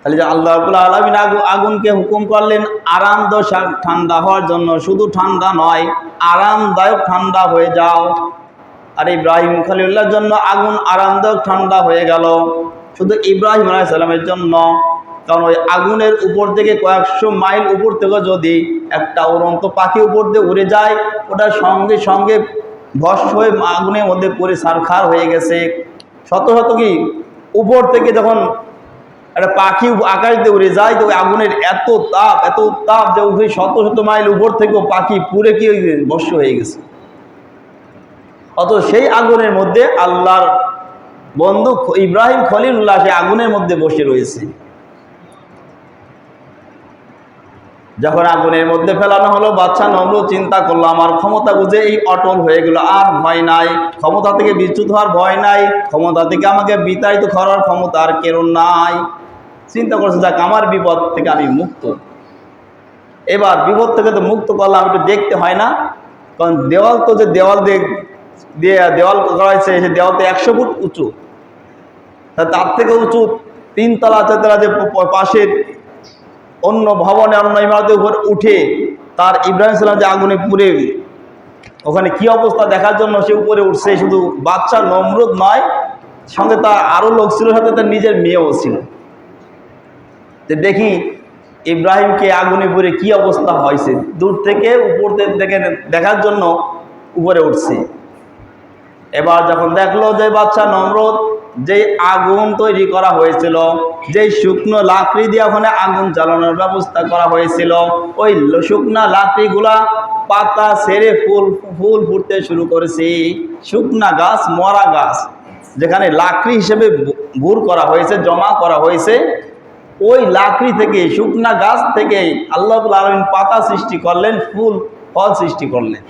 তাহলে যে আল্লাহ আলমিন আগুনকে হুকুম করলেন আরামদায়ক ঠান্ডা হওয়ার জন্য। শুধু ঠান্ডা নয়, আরামদায়ক ঠান্ডা হয়ে যাও। আর ইব্রাহিম খলিউল্লাহর জন্য আগুন আরামদায়ক ঠান্ডা হয়ে গেল। শুধু ইব্রাহিম আলাইসাল্লামের জন্য, কারণ ওই আগুনের উপর থেকে কয়েকশো মাইল উপর থেকে যদি একটা উড়ন্ত পাখি উপর দিয়ে উড়ে যায়, ওটা সঙ্গে সঙ্গে ভস্ম হয়ে আগুনের মধ্যে পড়ে সারখার হয়ে গেছে। শত শত কি? উপর থেকে যখন একটা পাখি আকাশ উড়ে যায় তো আগুনের এত তাপ এত তাপ যে ওই শত শত মাইল উপর থেকেও পাখি পুরে কি? ভস্ম হয়ে গেছে অত সেই আগুনের মধ্যে আল্লাহর বন্ধু ইব্রাহিম খলিলুল্লাহ সেই আগুনের মধ্যে বসে রয়েছে যখন আগুনের মধ্যে ফেলানো হলো বাচ্চা নম্র চিন্তা করল, আমার ক্ষমতা বুঝে এই অটল হয়ে গেল, আর ভয় নাই, ক্ষমতা থেকে বিচ্যুত হওয়ার ভয় নাই, ক্ষমতা থেকে আমাকে বিতাড়িত করার ক্ষমতা আর কেন নাই চিন্তা করছে, যাক, আমার বিপদ থেকে আমি মুক্ত। এবার বিপদ থেকে তো মুক্ত করলাম একটু দেখতে হয় না, কারণ দেওয়াল তো যে দেওয়াল দিয়ে দেওয়াল করা হয়েছে, সে দেওয়াল তো একশো ফুট উঁচু। তার থেকে উঁচু তিনতলা, চারতলা যে পাশের অন্য ভবনে, অন্য ইমারতের উপর উঠে তার ইব্রাহিম সালাম যে আগুনে পুড়ে ওখানে কি অবস্থা দেখার জন্য সে উপরে উঠছে, শুধু বাচ্চা নমরুদ নয়, সঙ্গে তার আরও লোক ছিল, সাথে তার নিজের মেয়েও ছিল। তো দেখি ইব্রাহিমকে আগুনে পুড়ে কি অবস্থা হয়েছে? দূর থেকে, উপর থেকে দেখার জন্য উপরে উঠছে। এবার যখন দেখল যে বাচ্চা নমরুদ, যে আগুন তৈরি করা হয়েছিল যেই শুকনো লাকড়ি দিয়ে ওখানে আগুন জ্বালানোর ব্যবস্থা করা হয়েছিল, ওই শুকনা লাকড়িগুলা পাতা ছেড়ে ফুল ফুল ফুটতে শুরু করেছে। শুকনা গাছ, মরা গাছ, যেখানে লাকড়ি হিসেবে ভুর করা হয়েছে, জমা করা হয়েছে। ওই লাকড়ি থেকে, শুকনা গাছ থেকে আল্লাহ আলমিন পাতা সৃষ্টি করলেন, ফুল, ফল সৃষ্টি করলেন।